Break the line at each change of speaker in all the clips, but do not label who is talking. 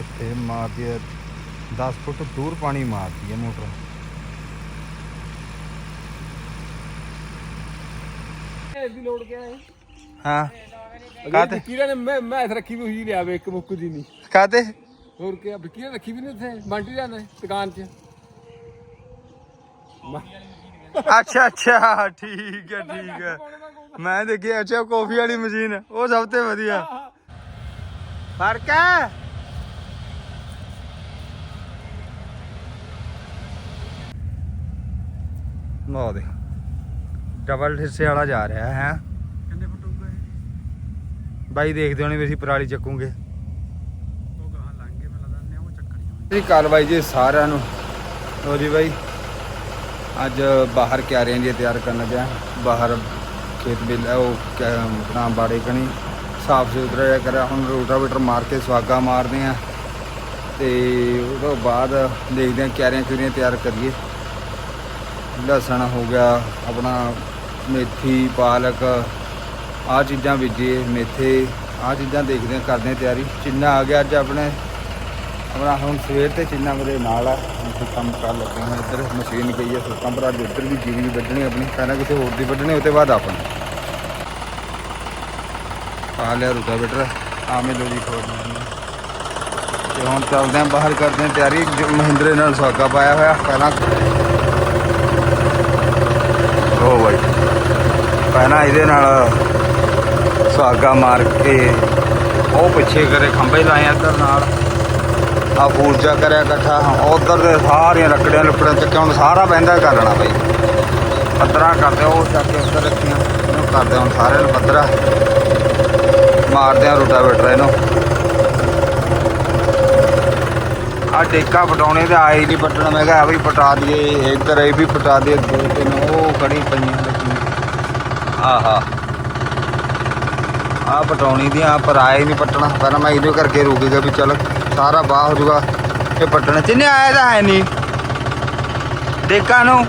ਇੱਥੇ ਮਾਰਦੀ ਹੈ 10 ਫੁੱਟ ਦੂਰ ਪਾਣੀ ਮਾਰਦੀ ਹੈ ਮੋਟਰ।
ਦੀ ਲੋੜ ਕਿਆ ਹੈ।
ਹਾਂ ਕਾਤੇ
ਕਿਹੜਾ ਨੇ ਮੈਂ ਮੈਂ ਰੱਖੀ ਵੀ ਹੋਈ ਲਿਆ ਵੇ ਇੱਕ ਮੁੱਕ ਦੀ ਨਹੀਂ।
ਕਾਤੇ
ਹੋਰ ਕੀ ਵਿੱਕੀ ਨੇ ਰੱਖੀ ਵੀ ਨਹੀਂ ਬੰਟੀ ਦੁਕਾਨ 'ਚ।
ਅੱਛਾ ਅੱਛਾ ਠੀਕ ਹੈ ਠੀਕ ਹੈ। ਮੈਂ ਦੇਖਿਆ ਅੱਛਾ ਕਾਫੀ ਵਾਲੀ ਮਸ਼ੀਨ ਉਹ ਸਭ ਤੋਂ ਵਧੀਆ। ਫ਼ਰਕ ਹੈ? ਲਓ ਦੇ ਡਬਲ ਹਿੱਸੇ ਵਾਲਾ ਜਾ ਰਿਹਾ ਹੈ।
ਕਿੰਨੇ ਫੁੱਟ ਹੋਊਗਾ ਇਹ?
ਬਾਈ ਦੇਖਦੇ ਹੋਣੇ ਵੀ ਅਸੀਂ ਪਰਾਲੀ ਚੱਕੂਗੇ।
ਉਹ ਗਾਹਾਂ ਲੰਘ ਗਏ ਮੈਨੂੰ ਲੱਗਦਾ ਉਹ ਚੱਕਣੀ
ਜੀ ਕਾਲ ਬਾਈ ਜੀ ਸਾਰਿਆਂ ਨੂੰ। ਲੋ ਜੀ ਬਾਈ ਅੱਜ ਬਾਹਰ ਕਿਆਰੀਆਂ ਜੀ ਤਿਆਰ ਕਰਨ ਲੱਗਿਆ। ਬਾਹਰ ਖੇਤ ਬਿੱਲ ਉਹ ਆਪਣਾ ਬਾੜੇ ਕਣੀ ਸਾਫ਼ ਸੁਥਰਾ ਕਰਿਆ। ਹੁਣ ਰੋਟਾਵੇਟਰ ਮਾਰ ਕੇ ਸਵਾਗਾ ਮਾਰਦੇ ਆ। ਤੇ ਉਹ ਤੋਂ ਬਾਅਦ ਦੇਖਦੇ ਆ ਕਿਆਰੀਆਂ ਕਿਹੜੀਆਂ ਤਿਆਰ ਕਰੀਏ। ਲਸਣ ਹੋ ਗਿਆ, ਆਪਣਾ ਮੇਥੀ, ਪਾਲਕ ਆ ਚੀਜ਼ਾਂ ਬੀਜੀਏ, ਮੇਥੇ ਆ ਚੀਜ਼ਾਂ ਦੇਖਦੇ ਆ ਕਰਦੇ ਆ ਤਿਆਰੀ। ਚਿੰਨਾ ਆ ਗਿਆ ਅੱਜ ਆਪਣੇ, ਆਪਣਾ ਹੁਣ ਸਵੇਰ ਤੇ ਚਿੰਨਾ ਮੇਰੇ ਨਾਲ ਆ, ਹੁਣ ਕੰਮ ਕਰ ਲੱਗੇ ਹਾਂ ਇੱਧਰ, ਮਸ਼ੀਨ ਗਈ ਹੈ ਸੁੱਕਾਂ ਭਰਾ ਦੇ ਉੱਧਰ ਵੀ ਜੀਰੀ ਵੱਢਣੀ ਆਪਣੀ, ਪਹਿਲਾਂ ਕਿਸੇ ਹੋਰ ਦੀ ਵੱਢਣੀ, ਉਹ ਤੋਂ ਬਾਅਦ ਆਪਣੀ ਪਾ ਲਿਆ ਰੂਟਾਵੇਟਰ ਆ ਮਿਲੋ ਜੀ, ਖੋਲ ਤੇ ਹੁਣ ਚੱਲਦੇ ਆਂ ਬਾਹਰ, ਕਰਦੇ ਆਂ ਤਿਆਰੀ ਜੋ ਮਹਿੰਦਰੇ ਨਾਲ ਸੁਹਾਗਾ ਪਾਇਆ ਹੋਇਆ, ਪਹਿਲਾਂ ਉਹ ਬਾਈ ਪਹਿਲਾਂ ਇਹਦੇ ਨਾਲ ਸੁਹਾਗਾ ਮਾਰ ਕੇ ਉਹ ਪਿੱਛੇ ਕਰੇ, ਖੰਭੇ ਲਾਏ ਇੱਧਰ ਨਾਲ। ਆ ਬੂਰਜਾ ਕਰਿਆ ਇਕੱਠਾ। ਉਧਰ ਦੇ ਸਾਰੀਆਂ ਲੱਕੜੀਆਂ ਲੁਕੜੀਆਂ ਚੱਕਿਆ, ਹੁਣ ਸਾਰਾ ਬਹਿੰਦਾ ਕਰ ਲੈਣਾ ਬਾਈ। ਪੱਧਰਾ ਕਰਦੇ ਉਹ ਚੱਕ ਕੇ ਉੱਧਰ ਰੱਖੀਆਂ। ਇਹਨੂੰ ਕਰਦੇ ਹੁਣ ਸਾਰਿਆਂ ਨੂੰ ਪੱਧਰਾ। ਮਾਰਦੇ ਆ ਰੋਟਾਵੇਟਰ ਇਹਨੂੰ। ਆ ਡੇਕਾ ਪਟਾਉਣੇ ਤੇ ਆਏ ਨਹੀਂ ਪਟਣਾ ਮੈਂ ਕਿਹਾ ਆ ਵੀ ਪਟਾ ਦਈਏ, ਇੱਧਰ ਇਹ ਵੀ ਪਟਾ ਦਈਏ, ਦੋ ਤਿੰਨ ਉਹ ਖੜੀ ਪਈਆਂ ਲੱਗੀਆਂ। ਆਹਾ। ਆ ਪਟਾਉਣੀ ਦੀਆਂ ਪਰ ਆਏ ਨਹੀਂ ਪਟਣਾ। ਪਹਿਲਾਂ ਮੈਂ ਇਹਦੇ ਕਰਕੇ ਰੁਕ ਗਿਆ ਵੀ ਚੱਲ ਸਾਰਾ ਬਾਹ ਹੋ ਜਾਊਗਾ। ਇਹ ਪਟਣਾ ਜਿੰਨੇ ਆਇਆ ਤਾਂ ਹੈ ਨਹੀਂ ਦੇਖਾਂ ਨੂੰ।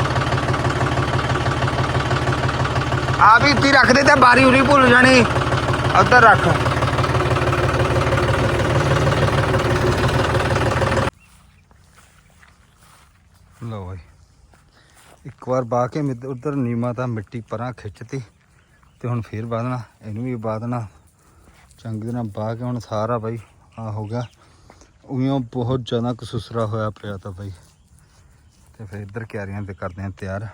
ਆ ਵੀ ਇੱਥੇ ਰੱਖ ਦੇ ਤੇ ਬਾਰੀ ਉਰੀ ਭੁੱਲ ਜਾਣੀ। ਉੱਧਰ ਰੱਖ ਲਓ ਬਾਈ ਇੱਕ ਵਾਰ ਬਾ ਕੇ ਮਿੱਧ- ਉੱਧਰ ਨੀਮਾ ਤਾਂ ਮਿੱਟੀ ਪਰਾਂ ਖਿੱਚਤੀ ਤੇ ਹੁਣ ਫੇਰ ਬਾਦਣਾ ਇਹਨੂੰ ਵੀ ਬਾਦਣਾ ਚੰਗੀ ਤਰ੍ਹਾਂ ਬਾ ਕੇ ਹੁਣ ਸਾਰਾ ਬਾਈ ਆ ਹੋ ਗਿਆ। ਉਈਓ ਬਹੁਤ ਜ਼ਿਆਦਾ ਕਸੂਸਰਾ ਹੋਇਆ ਪਿਆ ਤਾਂ ਬਾਈ। ਤੇ ਫਿਰ ਇੱਧਰ ਕਿਆਰੀਆਂ ਤੇ ਕਰਦੇ ਆ ਤਿਆਰ।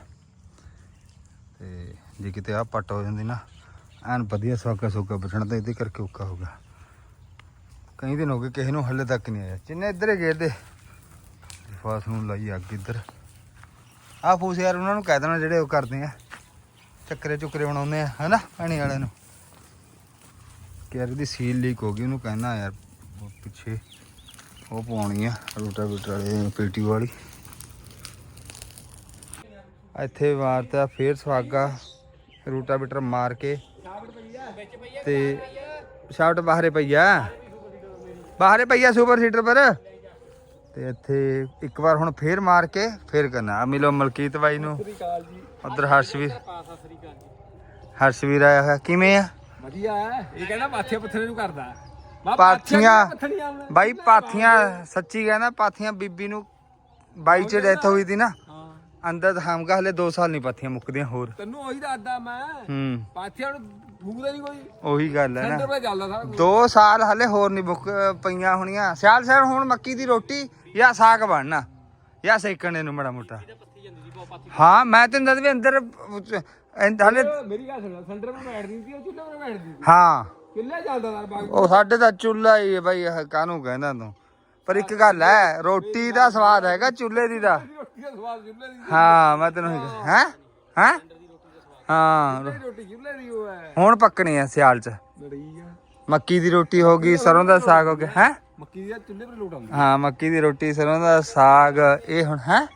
ਤੇ ਜੇ ਕਿਤੇ ਆ ਪੱਟ ਹੋ ਜਾਂਦੀ ਨਾ, ਐਨ ਵਧੀਆ ਸੌਕਾ ਸੌਕਾ ਬਚਣਾ ਤਾਂ ਇਹਦੇ ਕਰਕੇ ਔਕਾ ਹੋ ਗਿਆ। ਕਈ ਦਿਨ ਹੋ ਗਏ ਕਿਸੇ ਨੂੰ ਹੱਲੇ ਤੱਕ ਨਹੀਂ ਆਇਆ। ਜਿੰਨੇ ਇੱਧਰ ਗਏ ਦੇ ਫਾਸ ਨੂੰ ਲਾਈ ਅੱਗ ਇੱਧਰ। ਆ ਫੂਸ ਯਾਰ ਉਹਨਾਂ ਨੂੰ ਕਹਿ ਦੇਣਾ ਜਿਹੜੇ ਉਹ ਕਰਦੇ ਆ। ਚੱਕਰੇ ਚੁੱਕਰੇ ਬਣਾਉਂਦੇ ਆ, ਹਨਾ ਪਾਣੀ ਵਾਲਿਆਂ ਨੂੰ। ਕਿ ਯਾਰ ਇਹਦੀ ਸੀਲ ਲੀਕ ਹੋ ਗਈ, ਉਹਨੂੰ ਕਹਿਣਾ ਯਾਰ ਪਿੱਛੇ ਉਹ ਪਾਉਣੀ ਆ, ਰੋਟਾਵੇਟਰ ਵਾਲੇ, ਪੀਟੀ ਵਾਲੀ। ਇੱਥੇ ਵਾਰਤਾ, ਫੇਰ ਸਵਾਗਾ ਰੋਟਾਵੇਟਰ ਮਾਰ ਕੇ। ਤੇ ਸ਼ਾਫਟ ਬਾਹਰੇ ਪਈਆ ਬਾਹਰੇ ਪਈਆ ਸੁਪਰ ਸੀਟਰ ਪਰ। ਤੇ ਇੱਥੇ ਇੱਕ ਵਾਰ ਹੁਣ ਫੇਰ ਮਾਰ ਕੇ ਫੇਰ ਕਰਨਾ। ਆ ਮਿਲੋ ਮਲਕੀਤ ਬਾਈ ਨੂੰ। ਉਧਰ ਹਰਸ਼ਵੀਰ। ਹਰਸ਼ਵੀਰ ਆਇਆ ਹੋਇਆ। ਕਿਵੇਂ ਆ?
ਵਧੀਆ ਇਹ ਕਹਿੰਦਾ ਪਾਥੀਆਂ ਪੱਥਣੇ ਨੂੰ ਕਰਦਾ।
ਪਾਥੀਆਂ ਬਾਈ ਪਾਥੀਆਂ ਸੱਚੀ ਕਹਿੰਦਾ ਪਾਥੀਆਂ ਬੀਬੀ ਨੂੰ ਬਾਈ ਚ ਡੈਥ ਹੋਈ ਸੀ ਨਾ। ਅੰਦਰ ਤਾਂ ਹਮਗਾ ਹਲੇ 2 ਸਾਲ ਨਹੀਂ ਪਾਥੀਆਂ ਮੁੱਕਦੀਆਂ ਹੋਰ।
ਤੈਨੂੰ ਉਹੀ ਦੱਸਦਾ ਮੈਂ।
ਹੂੰ।
ਪਾਥੀਆਂ ਨੂੰ ਫੂਕਦਾ ਨਹੀਂ ਕੋਈ।
ਉਹੀ ਗੱਲ ਹੈ
ਸੈਂਟਰ
ਨਾ
ਤੇ ਚੱਲਦਾ ਸਾਰਾ ਕੁਝ
2 ਸਾਲ ਹਲੇ ਹੋਰ ਨਹੀਂ ਮੁੱਕ ਪਈਆਂ ਹੋਣੀਆਂ। ਸਿਆਲ ਸਿਆਲ ਹੁਣ ਮੱਕੀ ਦੀ ਰੋਟੀ ਜਾਂ ਸਾਗ ਬਣਨਾ ਜਾਂ ਸੇਕਣੇ ਨੂੰ ਮੜਾ ਮੋਟਾ। ਹਾਂ ਮੈਂ ਤੈਨੂੰ ਦੱਸ ਵੀ ਅੰਦਰ ਅਹ, ਹਲੇ
ਮੇਰੀ ਗੱਲ ਸੁਣ ਸੈਂਟਰ 'ਤੇ ਬੈਠਦੀ ਸੀ ਉਹ ਚੁੱਲ੍ਹੇ 'ਤੇ ਬੈਠਦੀ ਸੀ।
ਹਾਂ।
ਕਿੱਲੇ ਚੱਲਦਾ ਸਾਰ ਬਾਗ।
ਉਹ ਸਾਡੇ ਤਾਂ ਚੁੱਲ੍ਹਾ ਹੀ ਹੈ ਬਾਈ ਇਹ ਕਾਹਨੂੰ ਕਹਿੰਦਾ ਤੂੰ? ਪਰ ਇੱਕ ਗੱਲ ਹੈ ਰੋਟੀ ਦਾ ਸਵਾਦ ਹੈਗਾ ਚੁੱਲ੍ਹੇ ਦੀ ਦਾ।
ਰੋਟੀ ਦਾ ਸਵਾਦ ਚੁੱਲ੍ਹੇ ਦੀ
ਹਾਂ ਮੈਂ ਤੈਨੂੰ ਹੈ। ਹੈ? ਹਾਂ? ਰੋ-
ਰੋਟੀ ਚੁੱਲ੍ਹੇ ਦੀ ਉਹ ਹੈ।
ਹੁਣ ਪੱਕਣੀ ਆ ਸਿਆਲ ਚ।
ਲੜੀ ਆ।
ਮੱਕੀ ਦੀ ਰੋਟੀ ਹੋ ਗਈ ਸਰੋਂ ਦਾ ਸਾਗ ਹੋ ਗਿਆ ਹੈ?
ਮੱਕੀ ਦੀ ਚੁੱਲ੍ਹੇ 'ਤੇ ਲੋਟ ਆਉਂਦੀ।
ਹਾਂ ਮੱਕੀ ਦੀ ਰੋਟੀ ਸਰੋਂ ਦਾ ਸਾਗ ਇਹ ਹੁਣ ਹੈ?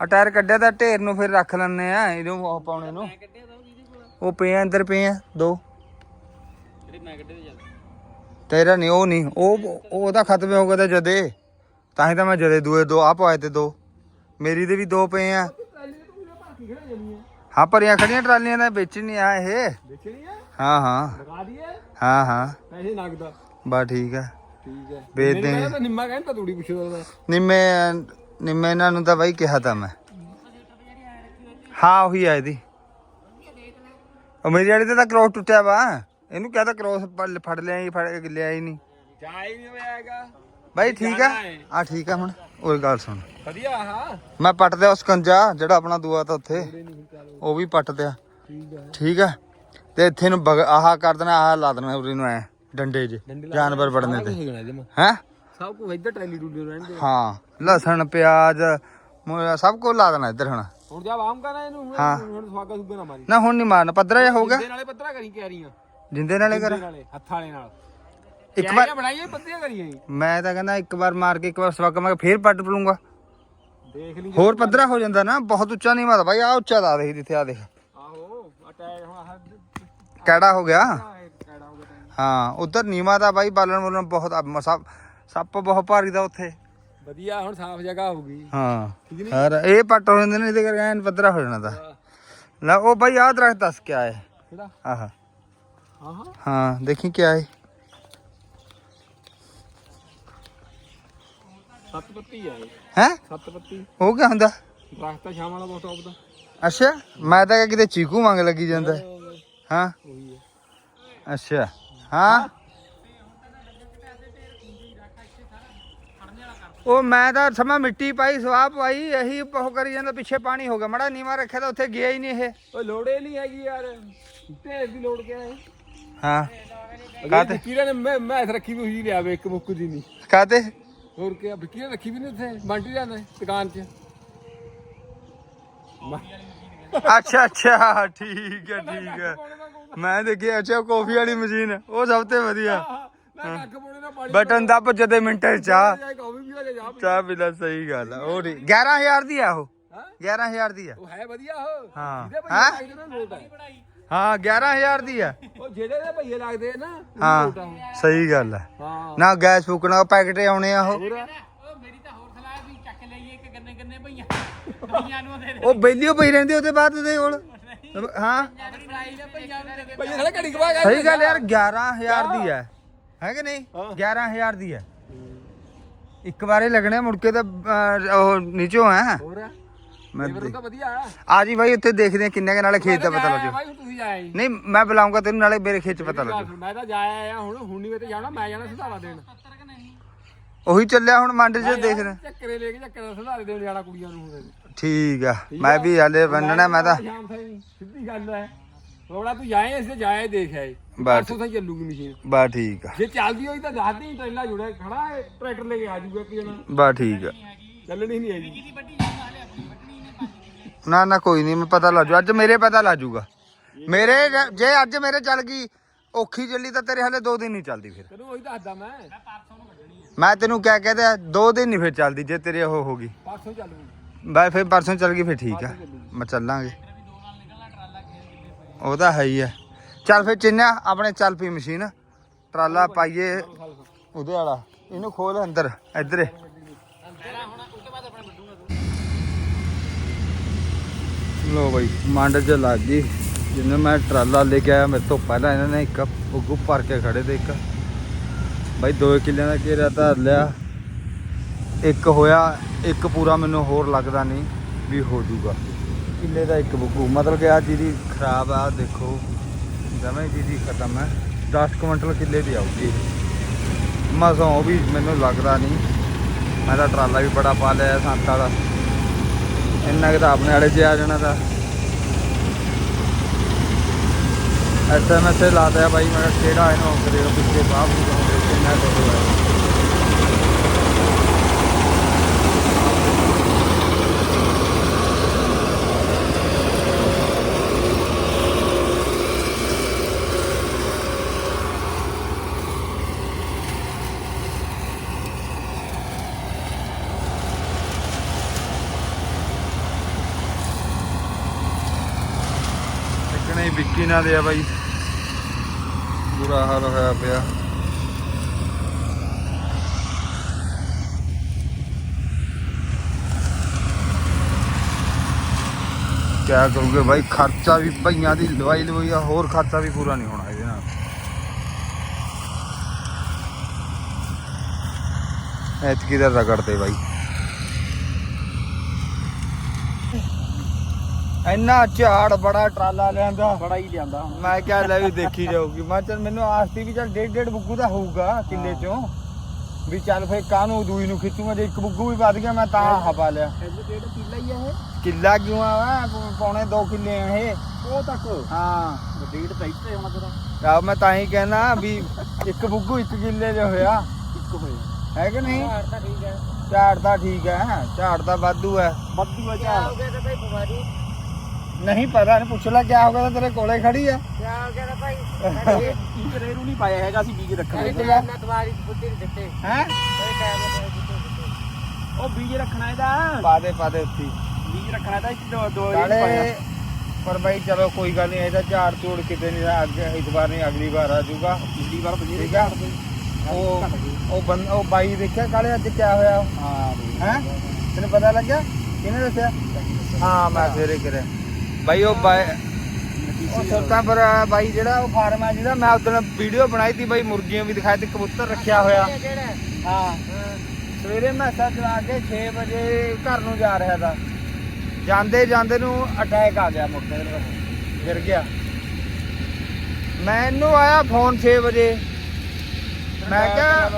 ਆ ਟਾਇਰ ਕੱਢਿਆ ਤਾਂ ਢੇਰ ਨੂੰ ਫਿਰ ਰੱਖ ਲੈਣੇ ਆ ਇਹਨੂੰ ਉਹ ਪਾਉਣੇ ਨੂੰ। ਉਹ ਪਏ ਆ ਅੰਦਰ ਪਏ ਆ ਦੋ। ਤੇਰਾ ਨਹੀਂ ਉਹ ਨਹੀਂ। ਉਹ ਉਹ ਉਹਦਾ ਖਤਮ ਹੋ ਗਿਆ ਤਾਂ ਜਦੇ। ਤਾਂ ਹੀ ਤਾਂ ਮੈਂ ਜਦੇ ਦੂਏ ਦੋ ਆ ਪਾਏ ਤੇ ਦੋ। ਮੇਰੀ ਦੇ ਵੀ ਦੋ ਪਏ ਆ। ਹਾਂ ਭਰੀਆਂ ਖੜੀਆਂ ਟਰਾਲੀਆਂ ਦਾ ਵਿੱਚ ਨਹੀਂ ਆ ਇਹ।
ਆ?
ਹਾਂ ਹਾਂ।
ਲਗਾ ਦਈਏ?
ਹਾਂ ਹਾਂ।
ਪੈਸੇ ਨਗਦ
ਬਾ ਠੀਕ ਆ।
ਠੀਕ
ਆ।
ਨਾਲ ਤਾਂ ਨਿੰਮਾ ਕਹਿੰਦਾ ਤੂੜੀ ਪੁੱਛਦਾ ਉਹਦਾ।
ਨਿੰਮੇ ਨਿੰਮੇ ਇਹਨਾਂ ਨੂੰ ਤਾਂ ਬਾਈ ਕਿਹਾ ਤਾਂ ਮੈਂ। ਹਾਂ ਉਹੀ ਆ ਇਹਦੀ। ਉਹ ਮੇਰੀ ਵਾਲੀ ਤੇ ਤਾਂ ਕ੍ਰੋਸ ਟੁੱਟਿਆ ਵਾ। ਇਹਨੂੰ ਕਹਤਾ ਕ੍ਰੋਸ ਫੜ ਲਿਆ ਹੀ ਫੜ ਲਿਆ ਹੀ ਨਹੀਂ।
ਜਾ ਹੀ ਨਹੀਂ ਹੋਇਆਗਾ
ਬਾਈ ਠੀਕ ਆ? ਆ ਠੀਕ ਆ ਹੁਣ ਉਹ ਗੱਲ ਸੁਣ।
ਵਧੀਆ ਹਾਂ।
ਮੈਂ ਪੱਟ ਦਿਆ ਉਸ ਕੰਜਾ ਜਿਹੜਾ ਆਪਣਾ ਦੂਆ ਤਾਂ ਉੱਥੇ। ਉਹ ਵੀ ਪੱਟ ਦਿਆ।
ਠੀਕ
ਆ? ਤੇ ਇੱਥੇ ਨੂੰ ਆਹ ਕਰ ਦੇਣਾ ਆਹ ਲਾ ਦੇਣਾ ਉਰੇ ਨੂੰ ਐ ਡੰਡੇ
ਲਾ
ਜਾਨਵਰ ਵੜਨੇ ਤੇ।
ਹੋ? ਸਭ ਕੁਝ ਇੱਧਰ ਟਰੈਲੀ ਟੂਲੀ ਰਹਿਣਗੇ।
ਹਾਂ ਲਸਣ ਪਿਆਜ਼ ਸਭ ਕੁਝ ਲਾ ਦੇਣਾ ਇੱਧਰ ਹੁਣ।
ਹੁਣ ਜਾ ਆਮ ਕਰਨਾ ਇਹਨੂੰ ਹੁਣ- ਸਵਾਗਾ ਸੁਗਾ ਨਾ ਮਾਰੀ।
ਨਾ ਹੁਣ ਨਹੀਂ ਮਾਰਨਾ ਪੱਧਰਾ ਜਿਹਾ ਹੋਊਗਾ
ਨਾਲੇ ਪੱਤਰਾ ਕਰੀ ਕਿਆਰੀਆਂ।
ਜਿੰਦੇ ਨਾਲੇ ਕਰ
ਨਾਲੇ ਹੱਥ ਵਾਲੇ ਨਾਲ।
ਇੱਕ ਵਾਰ
ਬਣਾਈਏ? ਪੱਤੀਆਂ ਕਰੀਏ
ਮੈਂ ਤਾਂ ਕਹਿੰਦਾ ਇੱਕ ਵਾਰ ਮਾਰ ਕੇ ਇੱਕ ਵਾਰ ਸਵਾਗਾ ਮੈਂ ਫੇਰ ਪੱਟ ਲੂੰਗਾ
ਦੇਖ ਲਈ
ਹੋਰ ਪੱਧਰਾ ਹੋ ਜਾਂਦਾ ਨਾ ਬਹੁਤ ਉੱਚਾ ਨਹੀਂ ਮਾਰਦਾ ਬਾਈ ਆ ਉੱਚਾ ਦਾ ਦੇਖ ਜਿੱਥੇ ਆ ਦੇਖ।
ਆਹੋ ਹੁਣ
ਕਿਹੜਾ ਹੋ ਗਿਆ?
ਹੋ
ਉਧਰ ਨੀਮਾ ਦਾ ਬਾਈ ਬਾਲਣ ਬੋਲਣ ਬਹੁਤ ਸੱਪ ਸੱਪ ਬਹੁਤ ਭਾਰੀ ਦਾ ਉੱਥੇ।
ਵਧੀਆ ਹੁਣ ਸਾਫ਼ ਜਗ੍ਹਾ ਹੋਊਗੀ
ਹਾਂ? ਯਾਰ ਇਹ ਪੱਟ ਹੋ ਜਾਂਦੇ ਨੇ ਇਹਦੇ ਕਰਕੇ ਐਨ ਪੱਧਰਾ ਹੋ ਜਾਣਾ ਲੈ ਉਹ ਬਾਈ ਆਹ ਦਰਖਤ ਦੱਸ ਕਿਆ ਹੈ
ਕਿਹੜਾ?
ਆਹ।
ਹਾਂ
ਦੇਖੀ ਕਿਆ ਹੈ
ਸੱਤ ਪੱਤੀ ਆ ਇਹ।
ਹੈ?
ਸੱਤ ਪੱਤੀ।
ਉਹ ਕਿਆ ਹੁੰਦਾ?
ਦਰਖਤ ਤਾਂ ਛਾਂ ਵਾਲਾ ਬਹੁਤ ਟੌਪ ਦਾ
ਅੱਛਾ ਮੈਂ ਤਾਂ ਕਿਹਾ ਕਿਤੇ ਚੀਕੂ ਮੰਗ ਲੱਗੀ ਜਾਂਦਾ। ਹੈ। ਹਾਂ?
ਉਹੀ ਹੈ
ਅੱਛਾ। ਹਾਂ? ਉਹ ਮੈਂ ਤਾਂ ਸਮਾਂ ਮਿੱਟੀ ਪਾਈ ਸਵਾਹ ਪਾਈ ਇਹੀ ਉਹ ਕਰੀ ਜਾਂਦਾ ਪਿੱਛੇ ਪਾਣੀ ਹੋ ਗਿਆ। ਮੜਾ ਨੀਵਾ ਰੱਖਿਆ ਤਾਂ ਉੱਥੇ ਗਿਆ ਹੀ ਨਹੀਂ ਇਹ।
ਓਏ ਲੋੜੇ ਨਹੀਂ ਹੈਗੀ ਯਾਰ। ਢੇਰ ਦੀ ਲੋੜ ਕਿਆ ਹੈ
ਹਾਂ।
ਕਾਤੇ ਵਿੱਕੀ ਨੇ ਮੈਂ ਮੈਂ ਰੱਖੀ ਵੀ ਹੋਈ ਲਿਆਵੇ ਇੱਕ ਮੁੱਕ ਦੀ ਨਹੀਂ।
ਕਾਤੇ
ਹੋਰ ਕੀ ਵਿੱਕੀ ਨੇ ਰੱਖੀ ਵੀ ਨਹੀਂ ਉੱਥੇ ਬੰਟੀ ਜਾਂਦਾ ਦੁਕਾਨ 'ਚ। ਮੈਂ
ਅੱਛਾ ਅੱਛਾ ਠੀਕ ਹੈ ਠੀਕ ਹੈ। ਮੈਂ ਦੇਖਿਆ ਅੱਛਾ ਕਾਫੀ ਵਾਲੀ ਮਸ਼ੀਨ ਉਹ ਸਭ ਤੋਂ ਵਧੀਆ। ਬਟਨ ਦੱਬ ਜਦੇ ਮਿੰਟਾਂ 'ਚ
ਜਾ
ਚਾਹ ਪੀ ਲੈ ਸਹੀ ਗੱਲ ਆ। ਉਹ ਠੀਕ। 11000 ਦੀ ਆ ਉਹ।
ਹਾਂ?
11000 ਦੀ ਆ।
ਉਹ ਹੈ ਵਧੀਆ ਉਹ।
ਹਾਂ। ਹੈਂ?
ਹੈ
ਹਾਂ 11000 ਦੀ ਆ।
ਉਹ ਜਿਹੜੇ ਦੇ ਭਈਏ ਲੱਗਦੇ ਆ ਨਾ ਉਹੀ ਲੋਟ ਆ ਉਹ।
ਹਾਂ ਸਹੀ ਗੱਲ ਆ।
ਹਾਂ।
ਨਾ ਗੈਸ ਫੂਕਣਾ ਪੈਕਟ ਆਉਣੇ ਆ ਉਹ।
ਹੋਰ
ਮੇਰੀ ਤਾਂ ਹੋਰ ਸਲਾਹ ਵੀ ਚੱਕ ਲਈਏ ਇੱਕ ਗੰਨੇ ਗੰਨੇ ਭਈਆਂ। ਭਈਆਂ ਨੂੰ ਦੇ ਦੇ।
ਉਹ ਬੇਲੀਓ ਪਈ ਰਹਿੰਦੀ ਉਹਦੇ ਬਾਅਦ ਉਹਦੇ ਕੋਲ। ਹਾਂ।
ਪ੍ਰਾਈਜ਼ ਭਈਆਂ ਨੂੰ ਦੇ ਦੇ।
ਭਈਏ ਸਾਲੇ ਘੜੀ ਕਵਾ
ਸਹੀ ਗੱਲ ਯਾਰ 11000 ਦੀ ਹੈ। ਹੈ ਕਿ ਨਹੀਂ?
ਹਾਂ।
11000 ਦੀ ਹੈ ਇੱਕ ਵਾਰੇ ਲੱਗਣੇ ਮੁੜ ਕੇ ਤਾਂ ਅਹ, ਉਹ ਨੀਚੋਂ ਹੈ
ਹੋਰ
ਮੈਂ
ਲੇਬਰ ਤਾਂ ਵਧੀਆ ਆ।
ਆ ਜੀ ਬਾਈ ਉੱਥੇ ਦੇਖਦੇ ਆ ਕਿੰਨੇ ਕੁ ਨਾਲੇ ਖੇਤ ਦਾ ਪਤਾ ਲੱਗੂ
ਭਾਈ ਹੁਣ ਤੁਸੀਂ ਜਾਇਆ ਜੀ
ਨਹੀਂ ਮੈਂ ਬੁਲਾਉਂਗਾ ਤੈਨੂੰ ਨਾਲੇ ਮੇਰੇ ਖੇਤ ਚ ਪਤਾ ਲੱਗੂ
ਮੈਂ ਤਾਂ ਜਾਇਆ ਆ ਹੁਣ ਹੁਣ ਤੇ ਜਾਣਾ ਮੈਂ ਜਾਣਾ ਸੁਧਾਰਾ ਦੇਣ।
ਉਹੀ ਚੱਲਿਆ ਹੁਣ ਮੰਡ ਚ ਦੇਖਦੇ
ਚੱਕਰੇ ਲੈ ਕੇ ਚੱਕਰੇ ਸੁਧਾਰੇ ਦੇਣ ਜਾਣਾ ਕੁੜੀਆਂ ਨੂੰ ਹੁਣ।
ਠੀਕ ਆ ਮੈਂ ਵੀ ਹਲੇ ਬੰਨਣਾ ਮੈਂ ਤਾਂ
ਸ਼ਾਮ ਸਿੱਧੀ ਗੱਲ ਹੈ। ਰੋੜਾ ਤੂੰ ਜਾਏ ਅਸੀਂ ਜਾਏ ਦੇਖ ਆਏ।
ਬਸ।
ਪਰਸੋਂ ਤਾਈਂ ਚੱਲੂਗੀ ਮਸ਼ੀਨ।
ਬਾ ਠੀਕ ਆ।
ਜੇ ਚੱਲਦੀ ਹੋਈ ਤਾਂ ਦੱਸ ਦੇ ਟ੍ਰੇਲਾ ਜੁੜਿਆ ਖੜਾ ਹੈ ਟਰੈਕਟਰ ਲੈ ਕੇ ਆ ਜਾਊਗਾ ਕਿ ਜਣਾ।
ਬਾ ਠੀਕ ਆ।
ਚੱਲਣੀ ਨਹੀਂ ਹੈਗੀ।
ਨਾ ਨਾ ਕੋਈ ਨਹੀਂ ਮੈਂ ਪਤਾ ਲੱਜੂ। ਅੱਜ ਮੇਰੇ ਪਤਾ ਲੱਜੂਗਾ। ਮੇਰੇ ਜ- ਜੇ ਅੱਜ ਮੇਰੇ ਚੱਲ ਗਈ ਔਖੀ ਚੱਲੀ ਤਾਂ ਤੇਰੇ ਹਲੇ ਦੋ ਦਿਨ ਨਹੀਂ ਚੱਲਦੀ ਫਿਰ।
ਤੈਨੂੰ ਉਹੀ ਦੱਸਦਾ ਮੈਂ।
ਮੈਂ ਤੈਨੂੰ ਕਿਆ ਕਹਦੇ ਦੋ ਦਿਨ ਨਹੀਂ ਫਿਰ ਚੱਲਦੀ ਜੇ ਤੇਰੇ ਉਹ ਹੋ ਗਈ।
ਪਰਸੋਂ ਚੱਲੂਗੀ
ਬਾਈ ਫਿਰ ਪਰਸੋਂ ਚੱਲ ਗਈ ਫਿਰ ਠੀਕ ਆ। ਮੈਂ ਚੱਲਾਂਗੇ। ਉਹ ਤਾਂ ਹੈ ਹੀ ਆ। ਚੱਲ ਫਿਰ ਚਿੰਨਿਆ ਆਪਣੇ ਚੱਲ ਪਈ ਮਸ਼ੀਨ। ਟਰਾਲਾ ਪਾਈਏ। ਉਹਦੇ ਵਾਲਾ। ਇਹਨੂੰ ਖੋਲ ਅੰਦਰ ਇੱਧਰ। ਏ। ਲੋ ਬਾਈ, ਮੰਡ ਚ ਲੱਗ ਗਈ। ਜਿੰਨੇ ਮੈਂ ਟਰਾਲਾ ਲੈ ਕੇ ਆਇਆ, ਮੇਰੇ ਤੋਂ ਪਹਿਲਾਂ ਇਹਨਾਂ ਨੇ ਇੱਕ ਉੱਗੂ ਭਰ ਕੇ ਖੜੇ ਤੇ ਇੱਕ। ਬਾਈ 2 ਕਿੱਲਿਆਂ ਦਾ ਘੇਰਾ ਧਰ ਲਿਆ। ਇੱਕ ਹੋਇਆ, ਇੱਕ ਪੂਰਾ ਮੈਨੂੰ ਹੋਰ ਲੱਗਦਾ ਨਹੀਂ ਵੀ ਹੋ ਜੂਗਾ ਕਿੱਲੇ ਦਾ ਇੱਕ ਬੁੱਗੂ ਮਤਲਬ ਕਿ ਆ ਜਿਹਦੀ ਖਰਾਬ ਆ, ਦੇਖੋ। ਜਮੇ ਜਿਹਦੀ ਖਤਮ ਹੈ 10 ਕੁਇੰਟਲ ਕਿੱਲੇ ਦੀ ਆਊਗੀ। ਮਸੋਂ ਉਹ ਵੀ ਮੈਨੂੰ ਲੱਗਦਾ ਨਹੀਂ। ਮੈਂ ਤਾਂ ਟਰਾਲਾ ਵੀ ਬੜਾ ਪਾ ਲਿਆ, ਸੰਤ ਵਾਲਾ। ਇੰਨਾ ਕਿ ਤਾਂ ਆਪਣੇ ਵਾਲੇ 'ਚ ਆ ਜਾਣਾ ਤਾਂ। ਐਸਐਮਐਸ ਤੇ ਲਾ ਦਿਆ ਬਾਈ, ਮੈਂ ਕਿਹੜਾ ਇਹਨੂੰ ਕਰੇਗਾ ਪਿੱਛੇ ਬਾਹਰ ਨੂੰ ਜਾਉਂਦੇ ਕਿੰਨਾ ਕੁ ਹੋਇਆ। ਇੱਕਣੇ ਦੇ ਆ ਬਾਈ। ਬੁਰਾ ਹਾਲ ਹੋਇਆ ਪਿਆ। ਕਿਆ ਕਰੂਗੇ ਬਾਈ, ਖਰਚਾ ਵੀ ਭਈਆਂ ਦੀ ਲਵਾਈ ਲਵਾਈ ਆ, ਹੋਰ ਖਰਚਾ ਵੀ ਪੂਰਾ ਨਹੀਂ ਹੋਣਾ ਇਹਦੇ ਨਾਲ। ਐਤਕੀ ਦਾ ਰਗੜਦੇ ਬਾਈ। ਇੰਨਾ ਝਾੜ ਬੜਾ ਟਰਾਲਾ ਲਿਆਂਦਾ।
ਬੜਾ ਹੀ ਲਿਆਂਦਾ
ਮੈਂ ਕਿਹਾ ਲੈ ਵੀ ਦੇਖੀ ਜਾਊਗੀ। ਮੈਂ ਚੱਲ ਮੈਨੂੰ ਆਸਤੀ ਵੀ ਚੱਲ ਡੇਢ ਡੇਢ ਬੁੱਗੂ ਦਾ ਹੋਊਗਾ ਕਿੱਲੇ ਚੋਂ। ਵੀ ਚੱਲ ਫੇਰ ਕਾਹਨੂੰ ਦੂਈ ਨੂੰ ਖਿੱਚੂਗਾ? ਜੇ ਇੱਕ ਬੁੱਗੂ ਵੀ ਵੱਧ ਗਿਆ ਮੈਂ ਤਾਂ ਹਵਾ ਲਿਆ।
ਡੇਢ ਕਿੱਲਾ ਹੀ ਆ
ਕਿੱਲਾ ਕਿਉਂ ਆ ਵਾ? ਪੌਣੇ 2 ਕਿੱਲੇ ਆ ਇਹ।
ਇਹ ਉਹ ਤੱਕ?
ਹਾਂ।
ਡੇਢ ਤਾਂ ਇੱਥੇ ਹੋਣਾ ਤੇਰਾ
ਆ ਮੈਂ ਤਾਂ ਹੀ ਕਹਿਣਾ ਵੀ ਇੱਕ ਬੁੱਗੂ ਇੱਕ ਕਿੱਲੇ ਦੇ ਹੋਇਆ।
ਇੱਕ ਹੋਇਆ।
ਹੈ ਕਿ ਨਹੀਂ?
ਹਾਰ ਤਾਂ ਠੀਕ ਹੈ।
ਝਾੜ ਤਾਂ ਠੀਕ ਹੈ ਝਾੜ ਤਾਂ ਵਾਧੂ ਹੈ।
ਬੱਦੂ ਆ ਜਾ ਹੋ ਗਿਆ ਤਾਂ ਭਾਈ ਬਿਮਾਰੀ
ਨਹੀਂ ਪਤਾ ਨਹੀਂ ਪੁੱਛ ਲੈ ਕਿਆ ਹੋ ਗਿਆ ਤੇਰੇ ਕੋਲੇ ਖੜੀ ਆ।
ਕੀ ਹੋ ਗਿਆ ਭਾਈ? ਇੱਕ ਰੇਰੂ ਨਹੀਂ ਪਾਇਆ ਹੈਗਾ ਅਸੀਂ ਬੀਜ ਰੱਖਣਾ
ਹੈ
ਨਾ ਤੁਹਾਡੀ ਬੁੱਧੀ ਨਹੀਂ ਦਿੱਤੇ।
ਹੈ?
ਉਹ ਬੀਜ ਰੱਖਣਾ ਇਹਦਾ।
ਪਾ ਦੇ ਪਾ ਦੇ ਉੱਤੀ
ਬੀਜ ਰੱਖਣਾ ਤਾਂ ਇੱਕ ਦੋ ਦੋ ਹੀ
ਕਾਲੇ
ਪਾਇਆ।
ਪਰ ਬਾਈ ਚਲੋ ਕੋਈ ਗੱਲ ਨਹੀਂ ਇਹਦਾ ਝਾੜ ਝੂੜ ਕਿਤੇ ਨਹੀਂ ਅੱਗੇ ਇਸ ਵਾਰ ਨਹੀਂ ਅਗਲੀ ਵਾਰ ਆ ਜਾਊਗਾ।
ਪਿਛਲੀ ਵਾਰ ਬਜੀ
ਠੀਕ ਆ? ਉਹ ਉਹ ਬੰ ਉਹ ਬਾਈ ਦੇਖਿਆ ਕਾਲੇ ਅੱਜ ਕਿਆ ਹੋਇਆ?
ਹਾਂ
ਹੈ? ਤੈਨੂੰ ਪਤਾ ਲੱਗਿਆ? ਕਿਹਨੇ ਦੱਸਿਆ? ਹਾਂ ਮੈਂ ਸਵੇਰੇ ਕਰਿਆ। ਬਾਈ ਉਹ ਬਾਈ ਉਹ ਸੁਲਤਾਨਪੁਰ ਬਾਈ ਜਿਹੜਾ ਉਹ ਫਾਰਮ ਹੈ ਜਿਹਦਾ ਮੈਂ ਉਦੋਂ ਵੀਡੀਓ ਬਣਾਈ ਸੀ ਬਾਈ ਮੁਰਗੀਆਂ ਵੀ ਦਿਖਾਏ ਤੇ ਕਬੂਤਰ ਰੱਖਿਆ ਹੋਇਆ। ਹਾਂ? ਸਵੇਰੇ ਮੈਂ ਸੱਤ ਚਲਾ ਕੇ 6 ਵਜੇ ਘਰ ਨੂੰ ਜਾ ਰਿਹਾ था ਜਾਂਦੇ ਜਾਂਦੇ ਨੂੰ ਅਟੈਕ ਆ ਗਿਆ ਮੋਟਰਸਾਈਕਲ ਪਰ ਗਿਰ ਗਿਆ। ਮੈਨੂੰ ਆਇਆ ਫੋਨ 6 ਵਜੇ। ਮੈਂ ਕਿਹਾ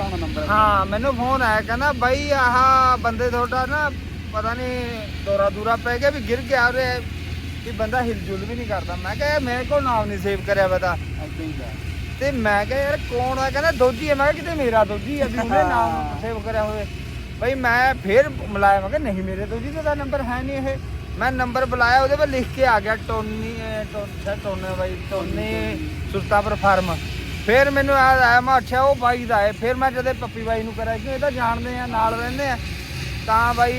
ਹਾਂ ਮੈਨੂੰ ਫੋਨ ਆਇਆ ਕਹਿੰਦਾ ਬਾਈ ਆਹ ਬੰਦੇ ਤੁਹਾਡਾ ਨਾ ਪਤਾ ਨਹੀਂ ਦੌਰਾ ਦੂਰਾ ਪੈ ਗਿਆ ਵੀ ਗਿਰ ਗਿਆ ਉਹਦੇ ਕਿ ਬੰਦਾ ਹਿਲਜੁਲ ਵੀ ਨਹੀਂ ਕਰਦਾ। ਮੈਂ ਕਿਹਾ ਯਾਰ ਮੇਰੇ ਕੋਲ ਨਾਮ ਨਹੀਂ ਸੇਵ ਕਰਿਆ ਪਤਾ। ਤੇ ਮੈਂ ਕਿਹਾ ਯਾਰ ਕੌਣ ਆ? ਕਹਿੰਦਾ ਦੋਜੀ ਹੈ ਮੈਂ ਕਿਹਾ ਕਿਤੇ ਮੇਰਾ ਦੋਜੀ ਹੈ ਵੀ ਉਹਨੇ ਨਾਮ ਸੇਵ ਕਰਿਆ ਹੋਵੇ। ਬਈ ਮੈਂ ਫੇਰ ਮਿਲਾਇਆ ਮੈਂ ਕਿਹਾ ਨਹੀਂ ਮੇਰੇ ਦੋਜੀ ਦਾ ਨੰਬਰ ਹੈ ਨਹੀਂ ਇਹ। ਮੈਂ ਨੰਬਰ ਬੁਲਾਇਆ ਉਹਦੇ 'ਤੇ ਲਿਖ ਕੇ ਆ ਗਿਆ ਟੋਨੀ ਅਹ, ਟੋ- ਸ਼ਾਇਦ ਟੋਨੇ ਬਾਈ ਟੋਨੀ ਸੁਲਤਾਨਪੁਰ ਫਾਰਮ। ਫਿਰ ਮੈਨੂੰ ਯਾਦ ਆਇਆ ਮੈਂ ਅੱਛਾ ਉਹ ਬਾਈ ਦਾ ਹੈ ਫਿਰ ਮੈਂ ਜਦੇ ਪੱਪੀ ਬਾਈ ਨੂੰ ਕਰਿਆ ਕਿ ਇਹ ਤਾਂ ਜਾਣਦੇ ਆ ਨਾਲ ਰਹਿੰਦੇ ਆ। ਤਾਂ ਬਾਈ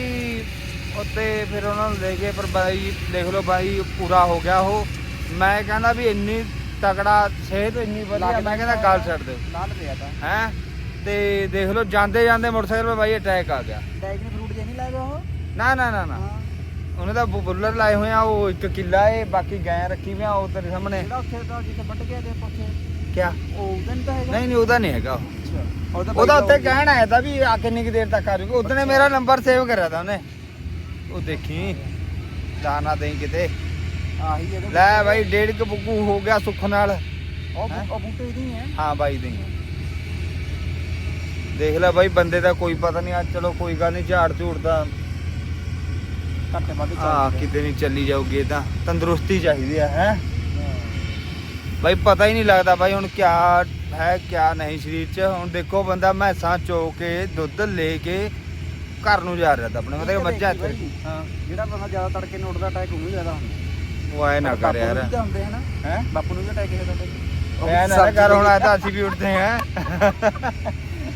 ਉੱਤੇ ਫਿਰ ਉਹਨਾਂ ਨੂੰ ਲੈ ਗਏ ਪਰ ਬਾਈ ਦੇਖ ਲਓ ਬਾਈ ਪੂਰਾ ਹੋ ਗਿਆ ਉਹ। ਮੈਂ ਕਹਿੰਦਾ ਵੀ ਇੰਨੀ ਤਕੜਾ ਸਿਹਤ ਇੰਨੀ ਵਧੀਆ ਮੈਂ ਕਹਿੰਦਾ ਗੱਲ ਛੱਡ ਦਿਓ
ਲਾਲ ਪਿਆ ਤਾਂ।
ਹੈ? ਤੇ ਦੇਖ ਲਓ ਜਾਂਦੇ ਜਾਂਦੇ ਮੋਟਰਸਾਈਕਲ 'ਤੇ ਬਾਈ ਅਟੈਕ ਆ ਗਿਆ।
ਡੈਗਨ ਫਰੂਟ ਜੇ ਨਹੀਂ ਲਾਇਆ ਉਹ?
ਨਾ ਨਾ ਨਾ ਨਾ। ਉਹਨੇ ਤਾਂ ਬੁੱਲਰ ਲਾਏ ਹੋਏ ਆ ਉਹ ਇੱਕ ਕਿੱਲਾ ਏ ਬਾਕੀ ਗਾਂ ਰੱਖੀ ਹੋਈਆਂ ਉਹ ਤੇਰੇ ਸਾਹਮਣੇ।
ਜਿਹੜਾ ਉੱਥੇ ਤਾਂ ਜਿੱਥੇ ਵੱਟ ਗਿਆ ਤੇ ਪੁੱਛੇ।
ਕਿਆ?
ਉਹ ਨਹੀਂ ਤਾਂ ਹੈਗਾ।
ਨਹੀਂ ਨਹੀਂ ਉਹਦਾ ਨਹੀਂ ਹੈਗਾ ਉਹ।
ਅੱਛਾ। ਉਹਦਾ
ਉਹਦਾ ਉੱਤੇ ਕਹਿਣ ਆਇਆ ਤਾਂ ਵੀ ਆ ਕਿੰਨੀ ਕੁ ਦੇਰ ਤੱਕ ਆ ਜੂਗਾ। ਉਹਦਨੇ ਮੇਰਾ ਨੰਬਰ ਸੇਵ ਕਰਿਆ ਤਾਂ ਉਹਨੇ। ਉਹ ਦੇਖੀ। ਦਾਣਾ ਦੇਈ ਕਿਤੇ।
ਆਹੀ ਇਹਦੇ
ਲੈ ਬਾਈ ਡੇਢ ਕੁ ਬੁੱਗੂ ਹੋ ਗਿਆ ਸੁੱਖ ਨਾਲ।
ਉਹ
ਹੈਂ?
ਉਹ ਬੂਟੇ ਇਹਦੇ ਹੀ। ਹੈ
ਹਾਂ ਬਾਈ ਦੇ। ਦੇਖ ਲੈ ਬਾਈ ਬੰਦੇ ਦਾ ਕੋਈ ਪਤਾ ਨਹੀਂ ਅੱਜ ਚਲੋ ਕੋਈ ਗੱਲ ਨਹੀਂ ਝਾੜ ਝੂੜ ਦਾ
ਘੱਟੇ ਵੱਧ
ਹਾਂ। ਕਿਤੇ ਨਹੀਂ ਚੱਲੀ ਜਾਊਗੀ ਇਹ ਤਾਂ ਤੰਦਰੁਸਤੀ ਚਾਹੀਦੀ ਆ ਹੈ। ਬਾਈ ਪਤਾ ਹੀ ਨਹੀਂ ਲੱਗਦਾ ਬਾਈ ਹੁਣ ਕਿਆ ਹੈ ਕਿਆ ਨਹੀਂ ਸਰੀਰ 'ਚ। ਹੁਣ ਦੇਖੋ ਬੰਦਾ ਮੈਸਾਂ ਚੋ ਕੇ ਦੁੱਧ ਲੈ ਕੇ ਘਰ ਨੂੰ ਜਾ ਰਿਹਾ ਤਾਂ ਆਪਣੇ ਮਤਲਬ ਮੱਝਾਂ ਇੱਥੇ। ਹਾਂ
ਜਿਹੜਾ ਬੰਦਾ ਜ਼ਿਆਦਾ ਤੜਕੇ ਨੂੰ ਉੱਠਦਾ ਅਟੈਕ ਉਹਨੂੰ ਜ਼ਿਆਦਾ ਹੁੰਦਾ।
ਉਹ ਐ ਨਾ ਕਰ ਯਾਰ।
ਬਾਪੂ ਨੂੰ ਵੀ ਤਾਂ ਹੁੰਦੇ ਹਨਾ।
ਹੈ?
ਬਾਪੂ ਨੂੰ ਵੀ ਅਟੈਕ ਹੈ ਤਾਂ
ਐ ਨਾ ਕਰ ਹੁਣ ਆ ਤਾਂ ਅਸੀਂ ਵੀ ਉੱਠਦੇ ਹਾਂ।